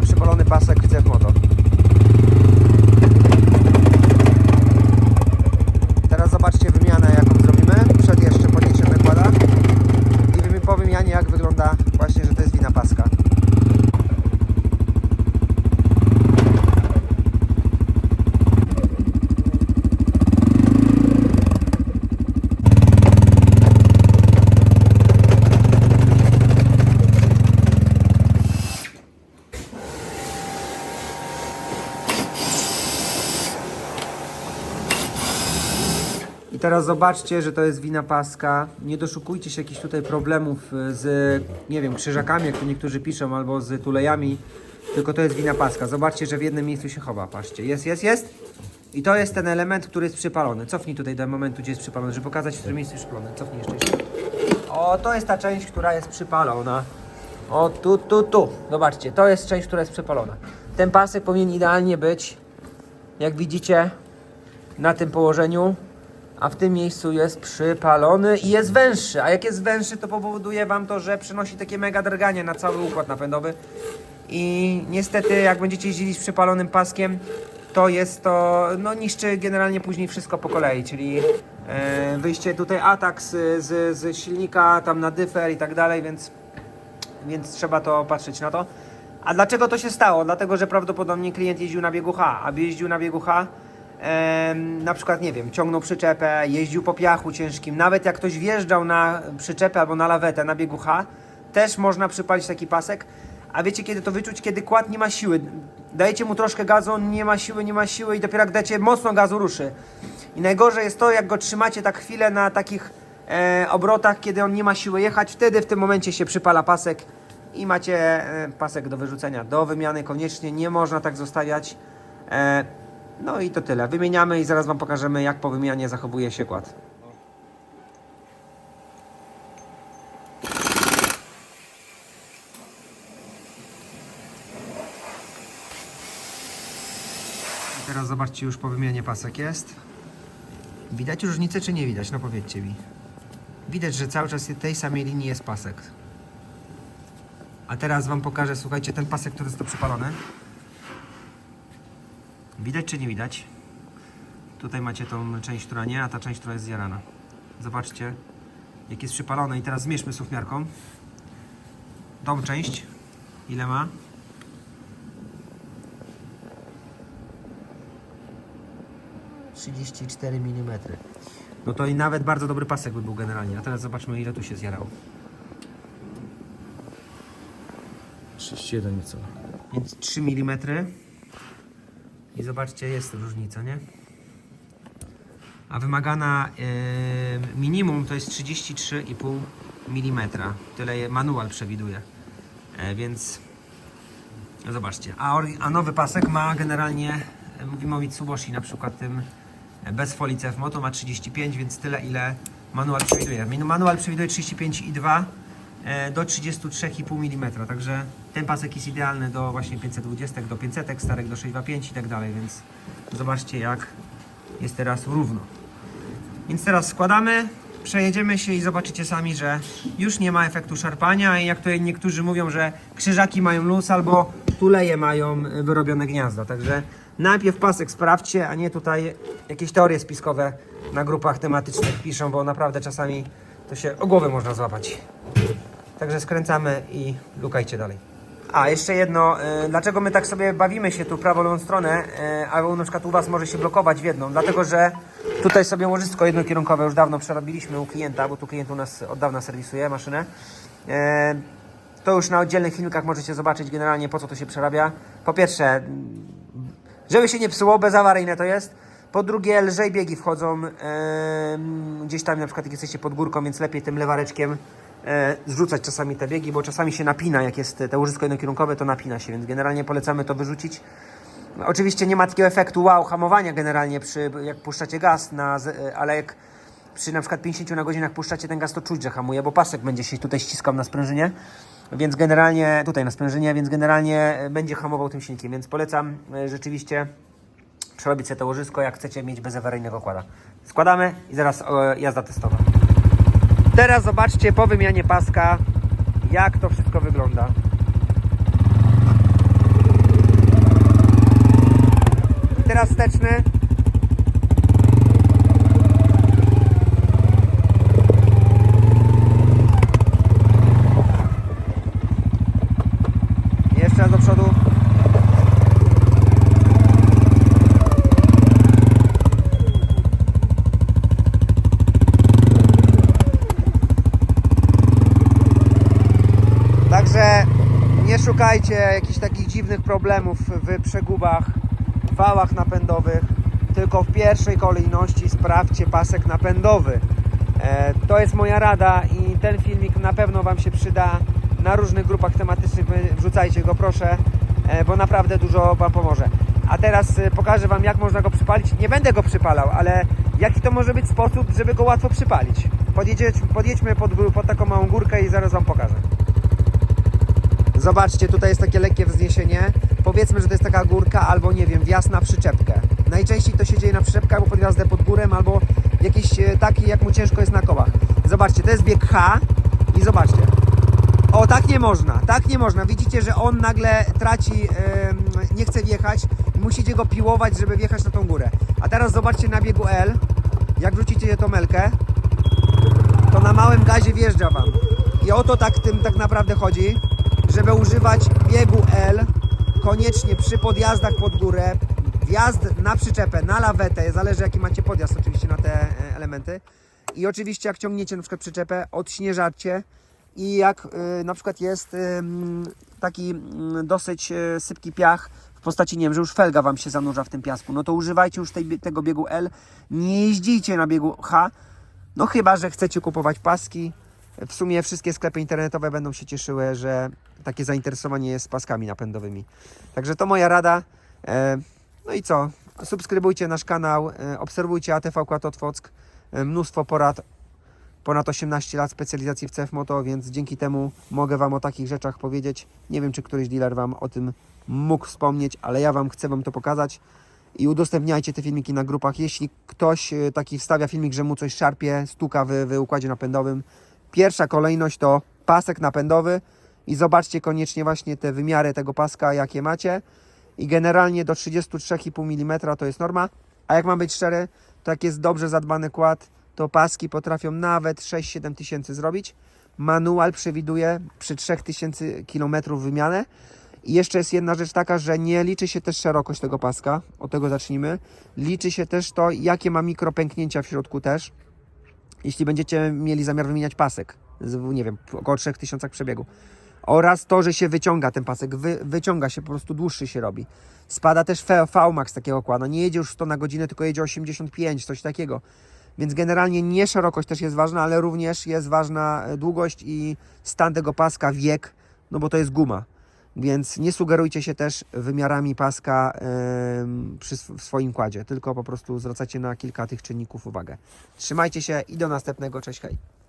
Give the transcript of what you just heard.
wygląda przypalony pasek w CF Moto. Teraz zobaczcie wymianę jaką zrobimy. Przed jeszcze podniesiemy kłada. I wymi- po wymianie jak wygląda właśnie, że to jest wina paska. I teraz zobaczcie, że to jest wina paska. Nie doszukujcie się jakichś tutaj problemów y, z, nie wiem, krzyżakami, jak tu niektórzy piszą, albo z tulejami. Tylko to jest wina paska. Zobaczcie, że w jednym miejscu się chowa. Patrzcie, jest, jest, jest. I to jest ten element, który jest przypalony. Cofnij tutaj do momentu, gdzie jest przypalony, żeby pokazać, w którym miejscu jest przypalony. Cofnij jeszcze. jeszcze. O, to jest ta część, która jest przypalona. O, tu, tu, tu. Zobaczcie, to jest część, która jest przypalona. Ten pasek powinien idealnie być, jak widzicie, na tym położeniu, a w tym miejscu jest przypalony i jest węższy. A jak jest węższy, to powoduje Wam to, że przynosi takie mega drganie na cały układ napędowy. I niestety, jak będziecie jeździli z przypalonym paskiem, to jest to, no niszczy generalnie później wszystko po kolei, czyli e, wyjście tutaj atak z, z, z silnika, tam na dyfer i tak dalej, więc więc trzeba to patrzeć na to. A dlaczego to się stało? Dlatego, że prawdopodobnie klient jeździł na biegu H, aby jeździł na biegu H, na przykład, nie wiem, ciągnął przyczepę, jeździł po piachu ciężkim, nawet jak ktoś wjeżdżał na przyczepę albo na lawetę na biegu H, też można przypalić taki pasek. A wiecie, kiedy to wyczuć? Kiedy kład nie ma siły. Dajecie mu troszkę gazu, on nie ma siły, nie ma siły i dopiero jak dacie mocno gazu ruszy. I najgorzej jest to, jak go trzymacie tak chwilę na takich e, obrotach, kiedy on nie ma siły jechać, wtedy w tym momencie się przypala pasek i macie e, pasek do wyrzucenia, do wymiany koniecznie, nie można tak zostawiać. E, no i to tyle. Wymieniamy i zaraz Wam pokażemy, jak po wymianie zachowuje się kład. I teraz zobaczcie, już po wymianie pasek jest. Widać różnicę, czy nie widać? No powiedzcie mi. Widać, że cały czas tej samej linii jest pasek. A teraz Wam pokażę, słuchajcie, ten pasek, który to przypalony. Widać czy nie widać? Tutaj macie tą część, która nie, a ta część, która jest zjarana. Zobaczcie, jak jest przypalone. I teraz zmierzmy suwmiarką. Tą część, ile ma? Trzydzieści cztery mm. No to i nawet bardzo dobry pasek by był generalnie. A teraz zobaczmy, ile tu się zjarało. 31 nieco. Więc 3 mm. I zobaczcie, jest różnica, nie? A wymagana e, minimum to jest 33,5 mm. Tyle manual przewiduje. E, więc zobaczcie. A, a nowy pasek ma generalnie, e, mówimy o Mitsubishi na przykład tym e, bez folii CF Moto ma 35, więc tyle ile manual przewiduje. Manual przewiduje 35,2 e, do 33,5 mm. Także ten pasek jest idealny do właśnie 520, do 500, starek do 625 i tak dalej, więc zobaczcie jak jest teraz równo. Więc teraz składamy, przejedziemy się i zobaczycie sami, że już nie ma efektu szarpania i jak tutaj niektórzy mówią, że krzyżaki mają luz albo tuleje mają y, wyrobione gniazda. Także najpierw pasek sprawdźcie, a nie tutaj jakieś teorie spiskowe na grupach tematycznych piszą, bo naprawdę czasami to się o głowę można złapać. Także skręcamy i lukajcie dalej. A, jeszcze jedno, e, dlaczego my tak sobie bawimy się tu prawą stronę, e, a na przykład u Was może się blokować w jedną, dlatego że tutaj sobie łożysko jednokierunkowe już dawno przerobiliśmy u klienta, bo tu klient u nas od dawna serwisuje maszynę. E, to już na oddzielnych filmikach możecie zobaczyć generalnie po co to się przerabia. Po pierwsze, żeby się nie psuło, bezawaryjne to jest. Po drugie, lżej biegi wchodzą gdzieś tam, na przykład jak jesteście pod górką, więc lepiej tym lewareczkiem zrzucać czasami te biegi, bo czasami się napina, jak jest te łożysko jednokierunkowe, to napina się, więc generalnie polecamy to wyrzucić. Oczywiście nie ma takiego efektu wow, hamowania generalnie przy, jak puszczacie gaz, na, e, ale jak przy na przykład 50 na godzinach puszczacie ten gaz, to czuć, że hamuje, bo pasek będzie się tutaj ściskał na sprężynie, więc generalnie, tutaj na sprężynie, więc generalnie e, będzie hamował tym silnikiem, więc polecam e, rzeczywiście przerobić sobie to łożysko, jak chcecie mieć bezawaryjnego kłada. Składamy i zaraz e, jazda testowa teraz zobaczcie po wymianie paska, jak to wszystko wygląda. Teraz wsteczny. Szukajcie jakichś takich dziwnych problemów w przegubach, wałach napędowych, tylko w pierwszej kolejności sprawdźcie pasek napędowy. E, to jest moja rada i ten filmik na pewno Wam się przyda na różnych grupach tematycznych. Wrzucajcie go proszę, e, bo naprawdę dużo Wam pomoże. A teraz e, pokażę Wam jak można go przypalić. Nie będę go przypalał, ale jaki to może być sposób, żeby go łatwo przypalić. Podjedźmy pod, pod taką małą górkę i zaraz Wam pokażę. Zobaczcie, tutaj jest takie lekkie wzniesienie. Powiedzmy, że to jest taka górka albo nie wiem, wjazd na przyczepkę. Najczęściej to się dzieje na przyczepkę albo pod wjazdem pod górę, albo jakiś e, taki, jak mu ciężko jest na kołach. Zobaczcie, to jest bieg H i zobaczcie. O, tak nie można, tak nie można. Widzicie, że on nagle traci, em, nie chce wjechać musicie go piłować, żeby wjechać na tą górę. A teraz zobaczcie na biegu L, jak wrzucicie tą melkę, to na małym gazie wjeżdża Wam. I o to tak tym tak naprawdę chodzi, żeby używać biegu L koniecznie przy podjazdach pod górę, wjazd na przyczepę, na lawetę, zależy jaki macie podjazd oczywiście na te e, elementy. I oczywiście jak ciągniecie na przykład przyczepę, odśnieżacie i jak y, na przykład jest ym, taki mm, dosyć y, sypki piach w postaci, nie wiem, że już felga Wam się zanurza w tym piasku, no to używajcie już tej, tego biegu L, nie jeździcie na biegu H, no chyba, że chcecie kupować paski. W sumie wszystkie sklepy internetowe będą się cieszyły, że takie zainteresowanie jest paskami napędowymi. Także to moja rada. E, No i co? Subskrybujcie nasz kanał, e, obserwujcie ATV Kłatotwock. E, Mnóstwo porad, ponad 18 lat specjalizacji w CF Moto, więc dzięki temu mogę Wam o takich rzeczach powiedzieć. Nie wiem, czy któryś dealer Wam o tym mógł wspomnieć, ale ja Wam chcę Wam to pokazać i udostępniajcie te filmiki na grupach. Jeśli ktoś taki wstawia filmik, że mu coś szarpie, stuka w, w układzie napędowym, pierwsza kolejność to pasek napędowy i zobaczcie koniecznie właśnie te wymiary tego paska, jakie macie. I generalnie do 33,5 mm to jest norma. A jak mam być szczery, to jak jest dobrze zadbany kład, to paski potrafią nawet 6-7 tysięcy zrobić. Manual przewiduje przy 3000 km wymianę. I jeszcze jest jedna rzecz taka, że nie liczy się też szerokość tego paska, od tego zacznijmy. Liczy się też to, jakie ma mikropęknięcia w środku też, jeśli będziecie mieli zamiar wymieniać pasek, z, nie wiem, około 3000 przebiegu. Oraz to, że się wyciąga ten pasek, wy, wyciąga się, po prostu dłuższy się robi. Spada też VMAX takiego kłada, nie jedzie już 100 na godzinę, tylko jedzie 85, coś takiego. Więc generalnie nie szerokość też jest ważna, ale również jest ważna e, długość i stan tego paska, wiek, no bo to jest guma. Więc nie sugerujcie się też wymiarami paska przy w swoim kładzie, tylko po prostu zwracacie na kilka tych czynników uwagę. Trzymajcie się i do następnego. Cześć, hej.